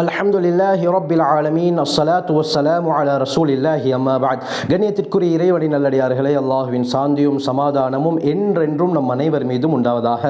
அல்ஹம்துலில்லாஹி ரப்பில் ஆலமீன். அஸ்ஸலாத்து வஸ்ஸலாமு அலா ரசூலில்லாஹி அம்மா பாத் கண்ணியத்திற்குரிய இறைவடி நல்லடியார்களே அல்லாஹுவின் சாந்தியும் சமாதானமும் என்றென்றும் நம் அனைவர் மீதும் உண்டாவதாக.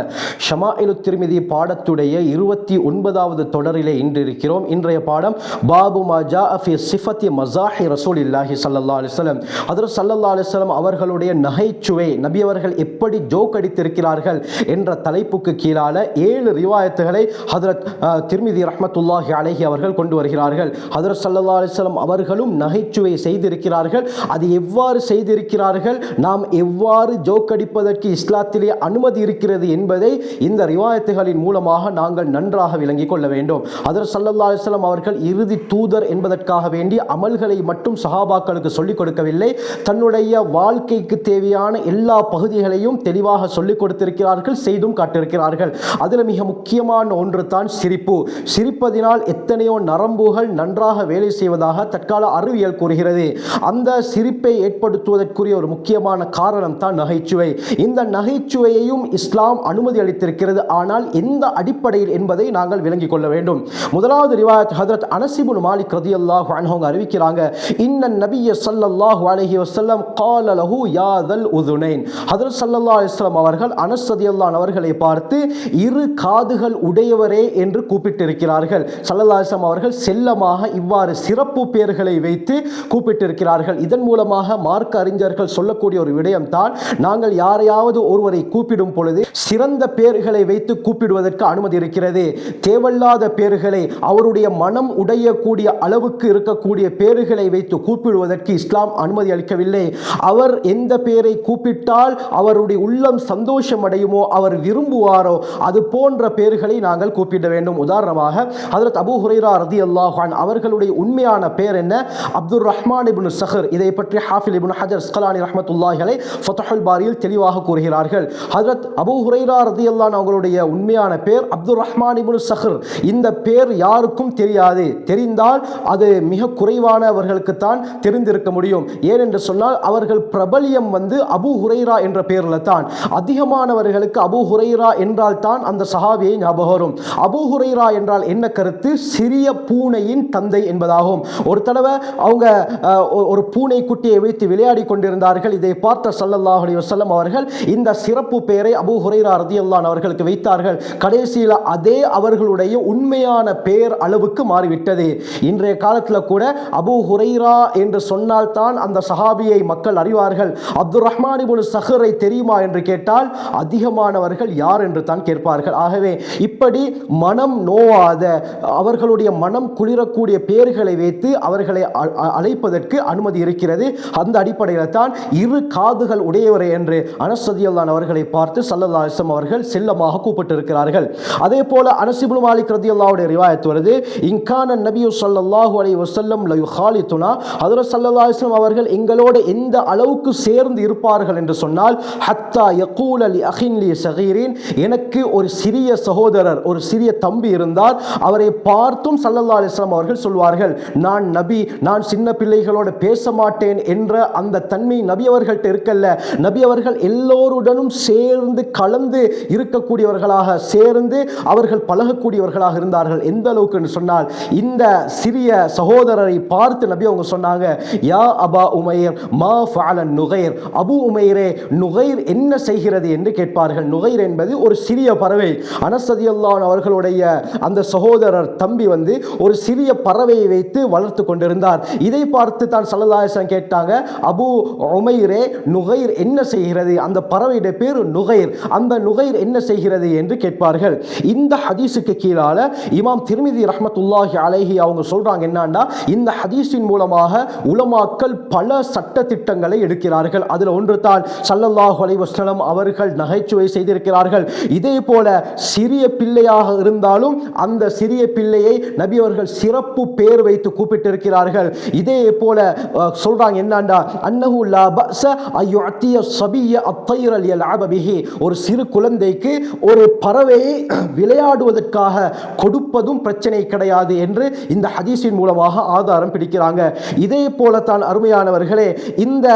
ஷமாயிலு திருமிதி பாடத்துடைய இருபத்தி ஒன்பதாவது தொடரிலே இன்று இருக்கிறோம் இன்றைய பாடம் பாபு மாஜா அஃபி சிஃபத்தி மசாஹி ரசூலில்லாஹி சல்லா அலிஸ்லம் அதர் சல்லல்லா அலிஸ்லம் அவர்களுடைய நகைச்சுவை நபியவர்கள் எப்படி ஜோக் அடித்திருக்கிறார்கள் என்ற தலைப்புக்கு கீழால ஏழு ரிவாயத்துகளை ஹதரத் திருமிதி ரஹமத்துல்லாஹி அலை அலைஹி அவர்கள் கொண்டு வருகிறார்கள். ஹதரத் சல்லா அலிஸ்லாம் அவர்களும் நகைச்சுவை செய்திருக்கிறார்கள். அது எவ்வாறு செய்திருக்கிறார்கள்? நாம் எவ்வாறு ஜோக்கடிப்பதற்கு இஸ்லாத்திலே அனுமதி இருக்கிறது என்பதை இந்த ரிவாயத்துகளின் மூலமாக நாங்கள் நன்றாக விளங்கிக் கொள்ள வேண்டும். ஹதரத் சல்லா அலிஸ்லாம் அவர்கள் இறுதி தூதர் என்பதற்காக வேண்டி அமல்களை மட்டும் சஹாபாக்களுக்கு சொல்லிக் கொடுக்கவில்லை. தன்னுடைய வாழ்க்கைக்கு தேவையான எல்லா பகுதிகளையும் தெளிவாக சொல்லிக் கொடுத்திருக்கிறார்கள் செய்தும் காட்டியிருக்கிறார்கள். அதில் மிக முக்கியமான ஒன்று தான் சிரிப்பு. சிரிப்பதினால் எத்தனையோ நரம்புகள் நன்றாக வேலை செய்வதாக தற்கால அறிவியல் கூறுகிறது. அந்த சிரிப்பை ஏற்படுத்துவதற்குரிய ஒரு முக்கியமான காரணம் தான் நகைச்சுவை. இந்த நகைச்சுவையையும் இஸ்லாம் அனுமதி அளித்திருக்கிறது. ஆனால் எந்த அடிப்படையில் என்பதை நாங்கள் விளங்கிக் கொள்ள வேண்டும். முதலாவது ரிவாயத் ஹதரத் அனசிபுல் மாலிக் ரதி அல்லாஹ் அவங்க அறிவிக்கிறாங்க இன்ன நபிய சல்லல்லாஹு அலஹி வசல்லம் கால லஹு யாதல் உதுனைன். ஹதரத் சல்லல்லா அலிஸ்லாம் அவர்கள் அனஸ் அல்லான் அவர்களை பார்த்து இரு காதுகள் உடையவரே என்று கூப்பிட்டிருக்கிறார்கள். சல்லல்லா அலைஹி அவர்கள் செல்லமாக இவ்வாறு சிறப்பு பெயர்களை வைத்து கூப்பிட்டிருக்கிறார்கள். இதன் மூலமாக மார்க்க அறிஞர்கள் சொல்லக்கூடிய ஒரு விடயம் தான் நாங்கள் யாரையாவது ஒருவரை கூப்பிடும் பொழுது சிறந்த பெயர்களை வைத்து கூப்பிடுவதற்கு அனுமதி இருக்கிறது. தேவையில்லாத பெயர்களை அவருடைய மனம் உடையக்கூடிய அளவுக்கு இருக்கக்கூடிய பெயர்களை வைத்து கூப்பிடுவதற்கு இஸ்லாம் அனுமதி அளிக்கவில்லை. அவர் எந்த பெயரை கூப்பிட்டால் அவருடைய உள்ளம் சந்தோஷம் அடையுமோ அவர் விரும்புவாரோ அது போன்ற பெயர்களை நாங்கள் கூப்பிட வேண்டும். உதாரணமாக அதில் அபு ஹுரைரா ரதி அல்லாஹான் அவர்களுடைய உண்மையான பெயர் என்ன? அப்துல் ரஹ்மான் இப்னு சஹர். இதை பற்றி ஹாஃபில் இப்னு ஹஜர் ஸ்கலானி ரஹ்மத்துல்லாஹிகளை ஃபதஹுல் பாரியில் தெளிவாக கூறுகிறார்கள். ஹஜரத் அபு ஹுரைரா ரதி அல்லான் அவங்களுடைய உண்மையான பெயர் அப்துல் ரஹ்மான் இப்னு சஹர். இந்த பெயர் யாருக்கும் தெரியாது. தெரிந்தால் அது மிக குறைவானவர்களுக்கு தான் தெரிந்திருக்க முடியும். ஏனென்று சொன்னால் அவர்கள் பிரபலியம் வந்து அபு ஹுரைரா என்ற பெயரில் தான் அதிகமானவர்களுக்கு அபு ஹுரைரா என்றால் தான் அந்த சஹாபியை ஞாபகம் வரும். அபு ஹுரைரா என்றால் என்ன கருத்து? சிறிய பூனையின் தந்தை என்பதாகும். ஒரு தடவை அவங்க ஒ- ஒரு பூனை குட்டியை வைத்து விளையாடி கொண்டிருந்தார்கள். இதை பார்த்த சல்லல்லாஹ் அலைஹி அவர்கள் இந்த சிறப்பு பெயரை அபு ஹுரைரா ரதியல்லான் அவர்களுக்கு வைத்தார்கள். கடைசியில் அதே அவர்களுடைய உண்மையான பெயர் அளவுக்கு மாறிவிட்டது. இன்றைய காலத்தில் கூட அபு ஹுரைரா என்று சொன்னால்தான் அந்த சஹாபியை மக்கள் அறிவார்கள். அப்துல் ரஹ்மான் இபுல் சஹரை தெரியுமா என்று கேட்டால் அதிகமானவர்கள் யார் என்று தான் கேட்பார்கள். ஆகவே இப்படி மனம் நோவாத அவர்களுடைய மனம் குளிரக்கூடிய பெயர்களை வைத்து அவர்களை அ- அழைப்பதற்கு அனுமதி இருக்கிறது. அந்த அடிப்படையில் தான் இரு காதுகள் உடையவரை என்று அனசதியல்லான் அவர்களை பார்த்து சல்லல்லா அவர்கள் செல்லமாக கூப்பிட்டிருக்கிறார்கள். அதே போல அனசிபுல் மாலிக் ரதியல்லாவுடைய ரிவாயத் வருது இங்கான நபியு ஸல்லல்லாஹு அலி வசல்லம் லயு ஹாலித்துனா ஹதரத் ஸல்லல்லாஹு அவர்கள் எங்களோடு எந்த அளவுக்கு சேர்ந்து இருப்பார்கள் என்று சொன்னால் ஹத்தா யகூல அலி அஹின் லி சகீரின் எனக்கு ஒரு சிறிய சகோதரர் ஒரு சிறிய தம்பி இருந்தார் அவரை பார்த்தும் சல்லல்லா அலிஸ்லாம் அவர்கள் சொல்வார்கள் நான் நபி நான் சின்ன பிள்ளைகளோடு பேச மாட்டேன் என்ற அந்த தன்மை நபி அவர்கள்ட்ட இருக்கல்ல. நபி அவர்கள் எல்லோருடனும் சேர்ந்து கலந்து இருக்கக்கூடியவர்களாக சேர்ந்து அவர்கள் பழகக்கூடியவர்களாக இருந்தார்கள். எந்த அளவுக்கு சொன்னால் இந்த சிறிய சகோதரரை பார்த்து நபி அவங்க சொன்னாங்க யா அபா உமையர் மா ஃபாலன் நுகைர். அபு உமையரே நுகைர் என்ன செய்கிறது என்று கேட்பார்கள். நுகைர் என்பது ஒரு சிறிய பறவை. அனசதியல்லான் அவர்களுடைய அந்த சகோதரர் தம்பி வந்து ஒரு சிறிய பறவையை வைத்து வளர்த்து கொண்டிருந்தார். இதை பார்த்து தான் சல்லல்லாஹன் கேட்டாங்க அபு உமைரே நுகைர் என்ன செய்கிறது? அந்த பறவையுடைய பேர் நுகைர். அந்த நுகைர் என்ன செய்கிறது? என்று கேட்பார்கள். இந்த ஹதீஸுக்கு கீழால இமாம் திருமிதி ரஹமத்துல்லாஹி அலைஹி அவங்க சொல்றாங்க என்னன்னா இந்த ஹதீஸின் மூலமாக உலமாக்கள் பல சட்ட திட்டங்களை எடுக்கிறார்கள். அதில் ஒன்று தான் சல்லல்லாஹு அலைவஸ்லம் அவர்கள் நகைச்சுவை செய்திருக்கிறார்கள். இதே போல சிறிய பிள்ளையாக இருந்தாலும் அந்த சிறிய பிள்ளையை நபி அவர்கள் சிறப்பு பேர் வைத்து கூப்பிட்டிருக்கிறார்கள். இதே போல சொல்றாங்க என்னண்டா? அன்னஹு லா பஸ அய்யுஅத்திய ஸபிய அத்தைர லியல்அப பிஹி. ஒரு சிறு குழந்தைக்கு ஒரு பறவையை விளையாடுவதற்காக கொடுப்பதும் பிரச்சனை கிடையாது என்று இந்த ஹதீஸின் மூலமாக ஆதாரம் பிடிக்கிறாங்க. இதே போல தான் அருமையானவர்களே இந்த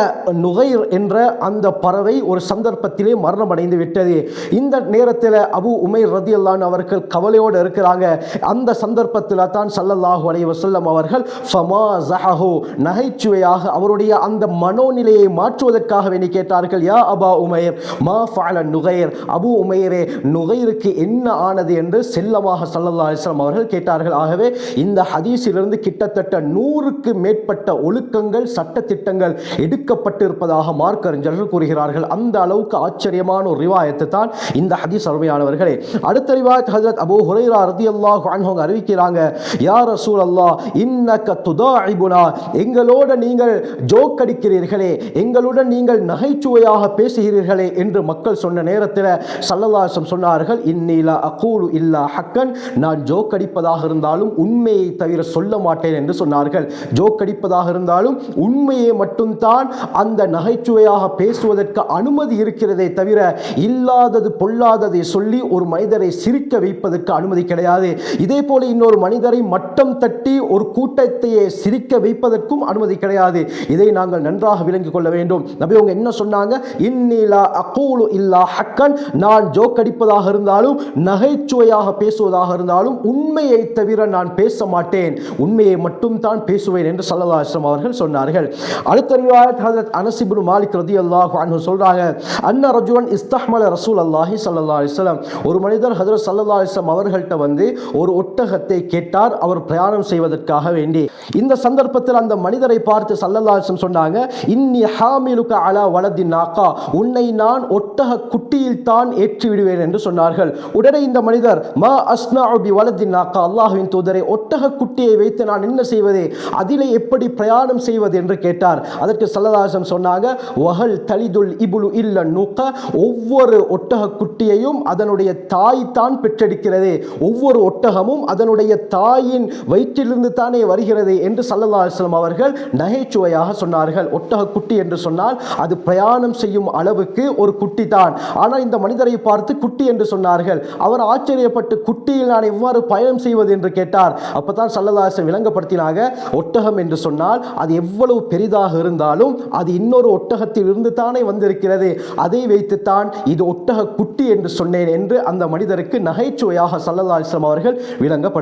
நுகைர் என்ற அந்த பறவை ஒரு சந்தர்ப்பத்திலே மரணம் அடைந்து விட்டது. இந்த நேரத்தில் அபு உமை ரதி அல்லான் அவர்கள் கவலையோடு இருக்கிறாங்க. அந்த சந்தர்ப்ப சந்தர்ப்பத்தில் தான் சல்லல்லாஹு அலைய வசல்லம் அவர்கள் ஃபமா ஜஹஹு நகைச்சுவையாக அவருடைய அந்த மனோநிலையை மாற்றுவதற்காக வேண்டி கேட்டார்கள் யா அபா உமையர் மா ஃபால நுகையர் அபு உமையரே நுகைருக்கு என்ன ஆனது? என்று செல்லமாக சல்லல்லா அலிஸ்லாம் அவர்கள் கேட்டார்கள். ஆகவே இந்த ஹதீஸிலிருந்து கிட்டத்தட்ட நூறுக்கு மேற்பட்ட ஒழுக்கங்கள் சட்டத்திட்டங்கள் எடுக்கப்பட்டிருப்பதாக மார்க்கறிஞர்கள் கூறுகிறார்கள். அந்த அளவுக்கு ஆச்சரியமான ஒரு ரிவாயத்து தான் இந்த ஹதீஸ் அருமையானவர்களே. அடுத்த ரிவாயத் ஹசரத் அபு ஹுரைரா ரதி அல்லாஹ் அறிவிக்க கேட்கிறாங்க யார் ரசூல் அல்லா இன்னக்க துதாஇபுனா எங்களோட நீங்கள் ஜோக் அடிக்கிறீர்களே எங்களுடன் நீங்கள் நகைச்சுவையாக பேசுகிறீர்களே என்று மக்கள் சொன்ன நேரத்தில் சல்லல்லாசம் சொன்னார்கள் இன்னிலா அகூலு இல்லா ஹக்கன் நான் ஜோக் அடிப்பதாக இருந்தாலும் உண்மையை தவிர சொல்ல மாட்டேன் என்று சொன்னார்கள். ஜோக் அடிப்பதாக இருந்தாலும் உண்மையை மட்டும்தான் அந்த நகைச்சுவையாக பேசுவதற்கு அனுமதி இருக்கிறதே தவிர இல்லாதது பொல்லாததை சொல்லி ஒரு மனிதரை சிரிக்க வைப்பதற்கு அனுமதி கிடையாது. இதே போல இன்னொரு மனிதரை மட்டம் தட்டி ஒரு கூட்டத்தையே சிரிக்க வைப்பதற்கும் அனுமதி கிடையாது. இதை நாங்கள் நன்றாக விளங்கிக் கொள்ள வேண்டும். நபி அவங்க என்ன சொன்னாங்க? இன்னிலா அகூலு இல்லா ஹக்கன். நான் ஜோக் அடிப்பதாக இருந்தாலும் நகைச்சுவையாக பேசுவதாக இருந்தாலும் உண்மையை தவிர நான் பேச மாட்டேன். உண்மையை மட்டும் தான் பேசுவேன் என்று சல்லல்லாஹு அவர்கள் சொன்னார்கள். அடுத்த ரிவாயத் ஹசரத் அனஸ் மாலிக் மாலிக் ரலியல்லாஹு அன்ஹு சொல்றாங்க அன்ன ரஜுவன் இஸ்தஹ்மல ரசூல் அல்லாஹி சல்லா அலிஸ்லாம் ஒரு மனிதர் ஹசரத் சல்லா அலிஸ்லாம் அவர்கள்ட்ட வந்து ஒரு ஒட்டகத்தை கேட்டார் அவர் பிரயாணம் செய்வதற்காக வேண்டி. இந்த சந்தர்ப்பத்தில் அந்த மனிதரை பார்த்து சல்லல்லாசம் சொன்னாங்க இன்னி ஹாமிலுக்க அலா வலதி நாக்கா உன்னை நான் ஒட்டக குட்டியில் தான் ஏற்றி விடுவேன் என்று சொன்னார்கள். உடனே இந்த மனிதர் மா அஸ்னா அபி வலதி நாக்கா அல்லாஹுவின் தூதரை ஒட்டக குட்டியை வைத்து நான் என்ன செய்வது அதிலே எப்படி பிரயாணம் செய்வது? என்று கேட்டார். அதற்கு சல்லதாசம் சொன்னாங்க வகல் தலிதுல் இபுலு இல்ல நூக்க ஒவ்வொரு ஒட்டக குட்டியையும் அதனுடைய தாய் தான் பெற்றெடுக்கிறது ஒவ்வொரு ஒட்டகமும் அதனுடைய தாயின் வயிற்றிலிருந்து தானே வருகிறது என்று சல்லல்லாஹம் அவர்கள் நகைச்சுவையாக சொன்னார்கள். ஒட்டக குட்டி என்று சொன்னால் அது பிரயாணம் செய்யும் அளவுக்கு ஒரு குட்டி தான். ஆனால் இந்த மனிதரை பார்த்து குட்டி என்று சொன்னார்கள். அவர் ஆச்சரியப்பட்டு குட்டியில் நான் எவ்வாறு பயணம் செய்வது என்று கேட்டார். அப்பதான் சல்லதாசன் விளங்கப்படுத்தினாக ஒட்டகம் என்று சொன்னால் அது எவ்வளவு பெரிதாக இருந்தாலும் அது இன்னொரு ஒட்டகத்தில் இருந்து தானே வந்திருக்கிறது. அதை வைத்துத்தான் இது ஒட்டக குட்டி என்று சொன்னேன் என்று அந்த மனிதருக்கு நகைச்சுவையாக சல்லதாசம் அவர்கள் அவர்கள்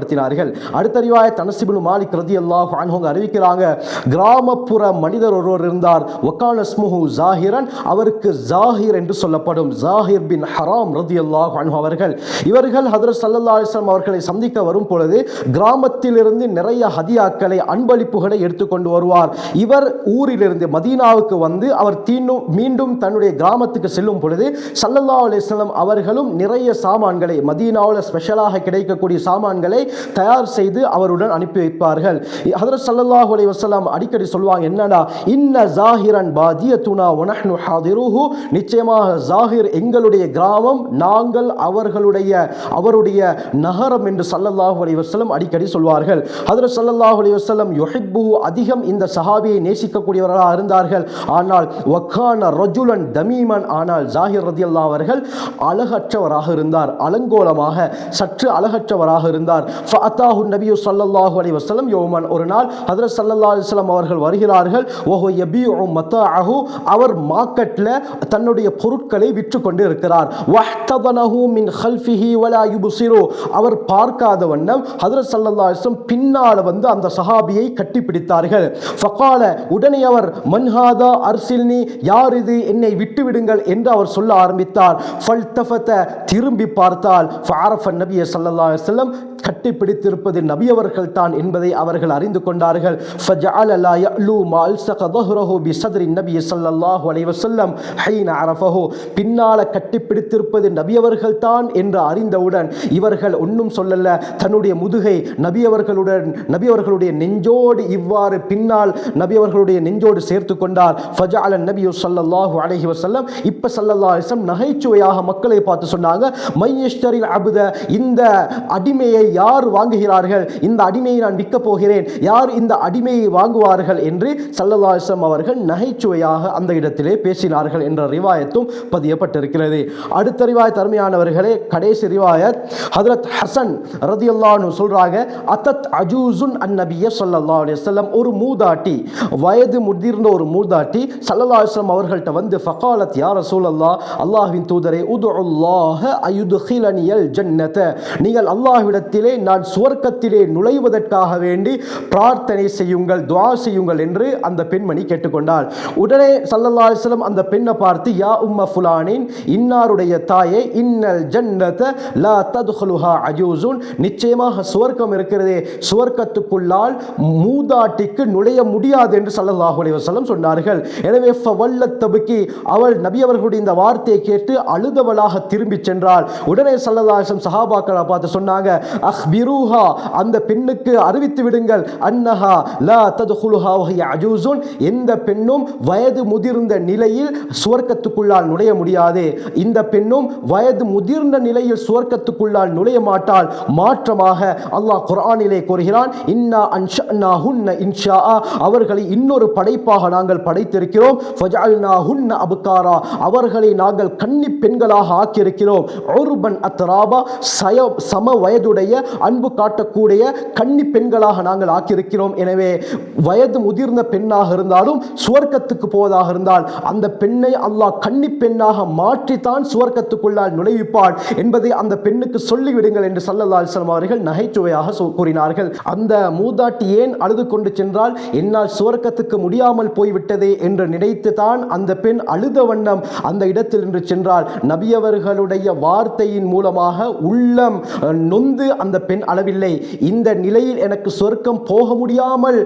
விளங்கப்படுத்தினார்கள் அடுத்த தனசிபுல் மாலிக் ரதி அல்லாஹ் அவங்க அறிவிக்கிறாங்க கிராமப்புற மனிதர் ஒருவர் இருந்தார். ஒக்கான ஸ்முஹு ஜாஹிரன் அவருக்கு ஜாஹிர் என்று சொல்லப்படும். ஜாஹிர் பின் ஹராம் ரதி அல்லாஹ் அவர்கள். இவர்கள் ஹதரத் சல்லா அலிஸ்லாம் அவர்களை சந்திக்க வரும் பொழுது கிராமத்திலிருந்து நிறைய ஹதியாக்களை அன்பளிப்புகளை எடுத்துக்கொண்டு வருவார். இவர் ஊரிலிருந்து மதீனாவுக்கு வந்து அவர் தீண்டும் மீண்டும் தன்னுடைய கிராமத்துக்கு செல்லும் பொழுது சல்லல்லா அலிஸ்லாம் அவர்களும் நிறைய சாமான்களை மதீனாவில் ஸ்பெஷலாக கிடைக்கக்கூடிய சாமான்களை தயார் செய்து அவருடன் அனுப்பி வைப்பார்கள். ஹதரத் சல்லல்லாஹு அலி வசலாம் அடிக்கடி சொல்லுவாங்க என்னடா இன்ன ஜாஹிரன் துணா உனஹ்னு ஹாதிருஹு? நிச்சயமாக ஜாஹிர் எங்களுடைய கிராமம் நாங்கள் அவர்களுடைய அவருடைய நகரம் என்று சல்லல்லாஹு அலி வசலம் அடிக்கடி சொல்வார்கள். ஹதரத் சல்லல்லாஹு அலி வசலம் யொஹிப்பு அதிகம் இந்த சஹாபியை நேசிக்கக்கூடியவர்களாக இருந்தார்கள். ஆனால் வக்கான ரஜுலன் தமீமன் ஆனால் ஜாகிர் ரதியல்லா அவர்கள் அழகற்றவராக இருந்தார். அலங்கோலமாக சற்று அழகற்றவராக இருந்தார். ஃபத்தாஹு நபியு சல்லல்லாஹு அலி வசலம் யோமன் ஒரு நாள் ஹதரத் சல்லல்லா அலிஸ்லாம் அவர்கள் வருகிறார்கள். ஓஹோ எபி மத்தா அஹு அவர் மார்க்கெட்டில் தன்னுடைய பொருட்களை விற்று கொண்டு இருக்கிறார் வஹ்தபனஹு மின் ஹல்ஃபிஹி வலா யுப்சிரு அவர் பார்க்காத வண்ணம் ஹதரத் சல்லல்லா அலிஸ்லாம் பின்னால் வந்து அந்த சஹாபியை கட்டிப்பிடித்தார்கள். ஃபகால உடனே அவர் மன்ஹாதா அர்சில்னி யார் இது? என்னை விட்டுவிடுங்கள் என்று அவர் சொல்ல ஆரம்பித்தார். ஃபல்தஃபத்தை திரும்பி பார்த்தால். ஃபாரஃபன் நபிய சல்லல்லா அலைஹி கட்டி பிடித்திருப்பது நபியவர்கள் தான் என்பதை அவர்கள் அறிந்து கொண்டார்கள். பின்னால கட்டிப்பிடித்திருப்பது நபியவர்கள் தான் என்று அறிந்தவுடன் இவர்கள் ஒன்றும் சொல்லல. தன்னுடைய முதுகை நபியவர்களுடன் நபியவர்களுடைய நெஞ்சோடு இவ்வாறு பின்னால் நபியவர்களுடைய நெஞ்சோடு சேர்த்து கொண்டார். ஃபஜா அலன் நபியு சல்லாஹூ அலஹி வசல்லம் இப்போ சல்லல்லா அலிஸ்லம் நகைச்சுவையாக மக்களை பார்த்து சொன்னாங்க மையஸ்டரில் அபுத இந்த அடிமையை யார் வாங்குகிறார்கள்? இந்த அடிமையை நான் விற்க போகிறேன். யார் இந்த அடிமையை வாங்குவார்கள் என்று சல்லதாசம் அவர்கள் நகைச்சுவையாக அந்த இடத்திலே பேசினார்கள் என்ற ரிவாயத்தும் பதியப்பட்டிருக்கிறது. அடுத்த ரிவாயத் அருமையானவர்களே கடைசி ரிவாயத் ஹதரத் ஹசன் ரதியல்லான்னு சொல்றாங்க அத்தத் அஜூசுன் அந்நபிய ஸல்லல்லாஹு அலைஹி வஸல்லம். ஒரு மூதாட்டி வயது முதிர்ந்த ஒரு மூதாட்டி ஸல்லல்லாஹு அலைஹி அவர்கள்ட்ட வந்து ஃபகாலத் யார் யா ரசூலல்லாஹ் அல்லாஹ்வின் தூதரே உதுல்லாஹ அயுதுகிலனியல் ஜன்னத்தை நீங்கள் அல்லாஹ்விடத்தில் வாழ்க்கையிலே நான் சுவர்க்கத்திலே நுழைவதற்காக வேண்டி பிரார்த்தனை செய்யுங்கள் துவா செய்யுங்கள் என்று அந்த பெண்மணி கேட்டுக்கொண்டாள். உடனே சல்லல்லா அலிஸ்லம் அந்த பெண்ணை பார்த்து யா உம்ம ஃபுலானின் இன்னாருடைய தாயை இன்னல் ஜன்னத லா ததுஹலுஹா அஜூசுன் நிச்சயமாக சுவர்க்கம் இருக்கிறதே சுவர்க்கத்துக்குள்ளால் மூதாட்டிக்கு நுழைய முடியாது என்று சல்லல்லாஹு அலைஹி வஸல்லம் சொன்னார்கள். எனவே ஃபவல்லத் தபுக்கி அவள் நபி அவர்களுடைய இந்த வார்த்தையை கேட்டு அழுதவளாக திரும்பி சென்றாள். உடனே சல்லல்லாஹு அலைஹி வஸல்லம் சஹாபாக்களை பார்த்து சொன்னாங்க அஹ்பிரூஹா அந்த பெண்ணுக்கு அறிவித்து விடுங்கள். அன்னஹா லா ததுஹுலுஹா வஹிய அஜூசுன் எந்த பெண்ணும் வயது முதிர்ந்த நிலையில் சுவர்க்கத்துக்குள்ளால் நுழைய முடியாது. இந்த பெண்ணும் வயது முதிர்ந்த நிலையில் சுவர்க்கத்துக்குள்ளால் நுழைய மாட்டால் மாற்றமாக அல்லாஹ் குர்ஆனிலே கூறுகிறான் இன்னா அன்ஷஅனாஹுன்ன இன்ஷா அவர்களை இன்னொரு படைப்பாக நாங்கள் படைத்திருக்கிறோம். ஃபஜஅல்னாஹுன்ன அப்காரா. அவர்களை நாங்கள் கன்னி பெண்களாக ஆக்கியிருக்கிறோம். ஒருபன் அத்ராபா சய சம வயதுடைய அன்பு காட்டக்கூடிய கன்னி பெண்களாக நாங்கள் ஆக்கியிருக்கிறோம். எனவே வயது முதிர்ந்த பெண்ணாக இருந்தாலும் சுவர்க்கத்துக்கு போவதாக இருந்தால் அந்த பெண்ணை அல்லாஹ் கன்னி பெண்ணாக மாற்றித்தான் சுவர்க்கத்துக்குள்ளால் நுழைவிப்பாள் என்பதை அந்த பெண்ணுக்கு சொல்லிவிடுங்கள் என்று சல்லல்லா அலிஸ்லாம் அவர்கள் நகைச்சுவையாக கூறினார்கள். அந்த மூதாட்டி ஏன் அழுது கொண்டு சென்றால் என்னால் சுவர்க்கத்துக்கு முடியாமல் போய்விட்டதே என்று நினைத்து தான் அந்த பெண் அழுத வண்ணம் அந்த இடத்தில் நின்று சென்றால் நபியவர்களுடைய வார்த்தையின் மூலமாக உள்ளம் நொந்து அந்த பெண் அளவில்லை. இந்த நிலையில் எனக்கு சொர்க்கம் போக முடியாமல்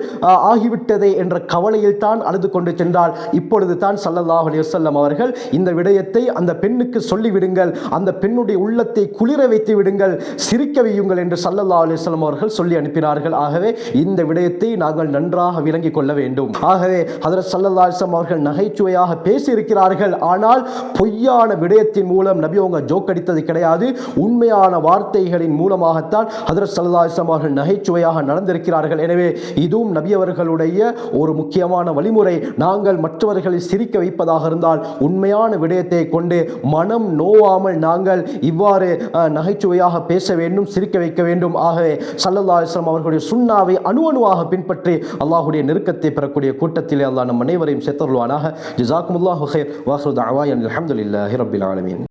ஆகிவிட்டதே என்ற கவலையில் தான் அழுது கொண்டு சென்றால் இப்பொழுது தான் சல்லல்லாஹ் அலிவசல்லம் அவர்கள் இந்த விடயத்தை அந்த பெண்ணுக்கு சொல்லிவிடுங்கள். அந்த பெண்ணுடைய உள்ளத்தை குளிர வைத்து விடுங்கள். சிரிக்க வையுங்கள் என்று சல்லல்லா அலைஹி அவர்கள் சொல்லி அனுப்பினார்கள். ஆகவே இந்த விடயத்தை நாங்கள் நன்றாக விளங்கிக் கொள்ள வேண்டும். ஆகவே ஹதரத் சல்லல்லா அலிஸ்லாம் அவர்கள் நகைச்சுவையாக பேசியிருக்கிறார்கள். ஆனால் பொய்யான விடயத்தின் மூலம் நபி அவங்க ஜோக்கடித்தது கிடையாது. உண்மையான வார்த்தைகளின் மூலமாக மூலமாகத்தான் ஹதரத் சல்லாஹம் அவர்கள் நகைச்சுவையாக நடந்திருக்கிறார்கள். எனவே இதுவும் நபி அவர்களுடைய ஒரு முக்கியமான வழிமுறை. நாங்கள் மற்றவர்களை சிரிக்க வைப்பதாக இருந்தால் உண்மையான விடயத்தை கொண்டு மனம் நோவாமல் நாங்கள் இவ்வாறு நகைச்சுவையாக பேச வேண்டும் சிரிக்க வைக்க வேண்டும். ஆகவே சல்லல்லா இஸ்லாம் அவர்களுடைய சுண்ணாவை அணு அணுவாக பின்பற்றி அல்லாஹுடைய நெருக்கத்தை பெறக்கூடிய கூட்டத்திலே அல்லாஹ் நம் அனைவரையும் சேர்த்தருள்வானாக. ஜிசாக்குமுல்லாஹு ஹைர் வாஹ்ரு தஅவாயன் அல்ஹம்துலில்லாஹி ரபில் ஆலமீன்.